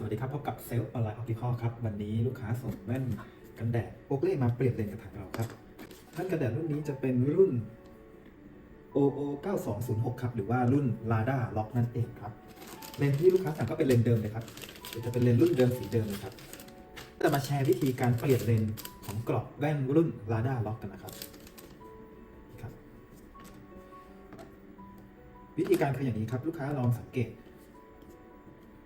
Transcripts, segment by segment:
สวัสดีครับพบกับเซลล์ออนไลน์ออปติคอลครับ วันนี้ลูกค้าส่งแว่นกันแดดโอเล่มาเปลี่ยนเลนกับทางเราครับแว่นกันแดดรุ่นนี้จะเป็นรุ่น OO 9206 ครับ หรือว่ารุ่น Lada Lock นั่นเองครับ เลนส์ที่ลูกค้าสั่งก็เป็นเลนส์เดิมเลยครับเดี๋ยวจะเป็นเลนส์รุ่นเดิมสีเดิมเลยครับจะมาแชร์วิธีการเปลี่ยนเลนส์ของกรอบแว่นรุ่น Lada Lock กันนะครับครับ วิธีการคืออย่างนี้ครับ ลูกค้าลองสังเกต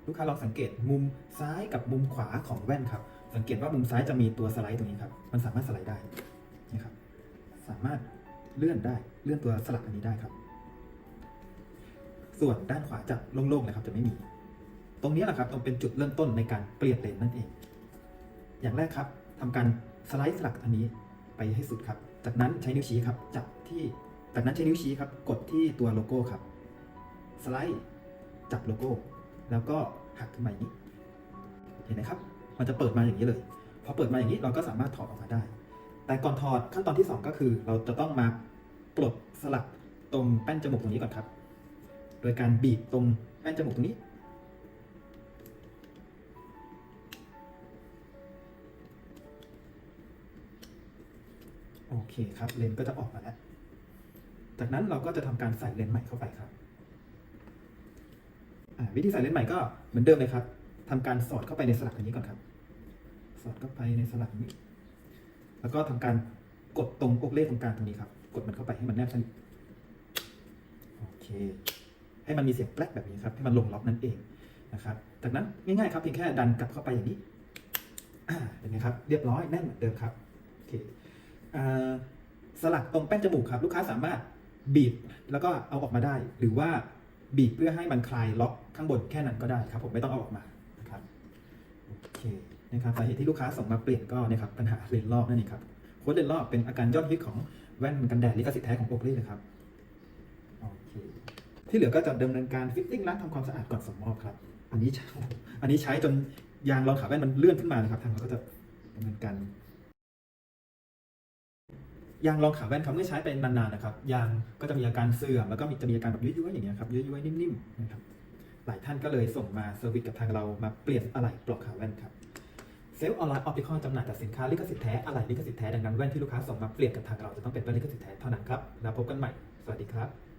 ลูกค้าลองสังเกตมุมซ้ายกับมุมขวาของแว่นครับ สังเกตว่ามุมซ้ายจะมีตัวสไลด์ตรงนี้ครับ มันสามารถสไลด์ได้นะครับ สามารถเลื่อนได้เลื่อนตัวสลักอันนี้ได้ครับ ส่วนด้านขวาจะโล่งๆเลยครับจะไม่มี ตรงนี้แหละครับตรงเป็นจุดเริ่มต้นในการเปลี่ยนเลนนั่นเอง อย่างแรกครับทำการสไลด์สลักอันนี้ไปให้สุดครับ จากนั้นใช้นิ้วชี้ครับจับที่จากนั้นใช้นิ้วชี้ครับ กดที่ตัวโลโก้ครับ สไลด์ จับโลโก้ แล้วก็หักขึ้นมาอย่างนี้ เห็นไหมครับ มันจะเปิดมาอย่างนี้เลย พอเปิดมาอย่างนี้เราก็สามารถถอดออกมาได้ แต่ก่อนถอดขั้นตอนที่ 2 ก็คือ เราจะต้องมาปลดสลักตรงแป้นจมูกตรงนี้ก่อนครับ โดยการบีบตรงแป้นจมูกตรงนี้ โอเคครับ เลนส์ก็จะออกมาแล้ว จากนั้นเราก็จะทำการใส่เลนส์ใหม่เข้าไปครับ วิธีใส่เลนส์ใหม่ก็เหมือนเดิมเลยครับทำการสอดเข้าไปในสลักอันนี้ก่อนครับ สอดเข้าไปในสลักนี้ แล้วก็ทำการกดตรงอกเล่ตรงกลางตรงนี้ครับ กดมันเข้าไปให้มันแนบสนิทโอเค ให้มันมีเสียงแปลกแบบนี้ครับ ให้มันลงล็อกนั่นเองนะครับ จากนั้นง่ายๆครับเพียงแค่ดันกลับเข้าไปอย่างนี้เป็นไงครับ เรียบร้อยแน่นเหมือนเดิมครับโอเคสลักตรงแป้นจมูกครับ ลูกค้าสามารถบีบแล้วก็เอาออกมาได้ หรือว่า บีบเพื่อให้มันคลายล็อกข้างบนแค่นั้นก็ได้ครับผมไม่ต้องเอาออกมานะครับโอเคนะครับสาเหตุที่ลูกค้าส่งมาเปลี่ยนก็เนะครับปัญหาเลนส์ลอกนั่นเองครับโค้ดเลนส์ลอกเป็นอาการยอดฮิตของแว่นกันแดดลิขสิทธิ์แท้ของโอเล่เลยครับโอเคที่เหลือก็จะดำเนินการฟิตติ้งล้างทำความสะอาดก่อนส่งมอบครับอันนี้อันนี้ใช้จนยางรองขาแว่นมันเลื่อนขึ้นมานะครับทางเราก็จะดำเนินการ ยางรองขาแว่นครับเมื่อใช้ไปนานๆนะครับยางก็จะมีอาการเสื่อมแล้วก็มีจะมีอาการแบบยุ่ยๆอย่างเงี้ยครับยุ่ยๆนิ่มๆนะครับหลายท่านก็เลยส่งมาเซอร์วิสกับทางเรามาเปลี่ยนอะไหล่ปลอกขาแว่นครับเซลล์ออนไลน์ออปติคอลจำหน่ายแต่สินค้าลิขสิทธิ์แท้อะไหล่ลิขสิทธิ์แท้ดังนั้นแว่นที่ลูกค้าส่งมาเปลี่ยนกับทางเราจะต้องเป็นแว่นลิขสิทธิ์แท้เท่านั้นครับแล้วพบกันใหม่สวัสดีครับ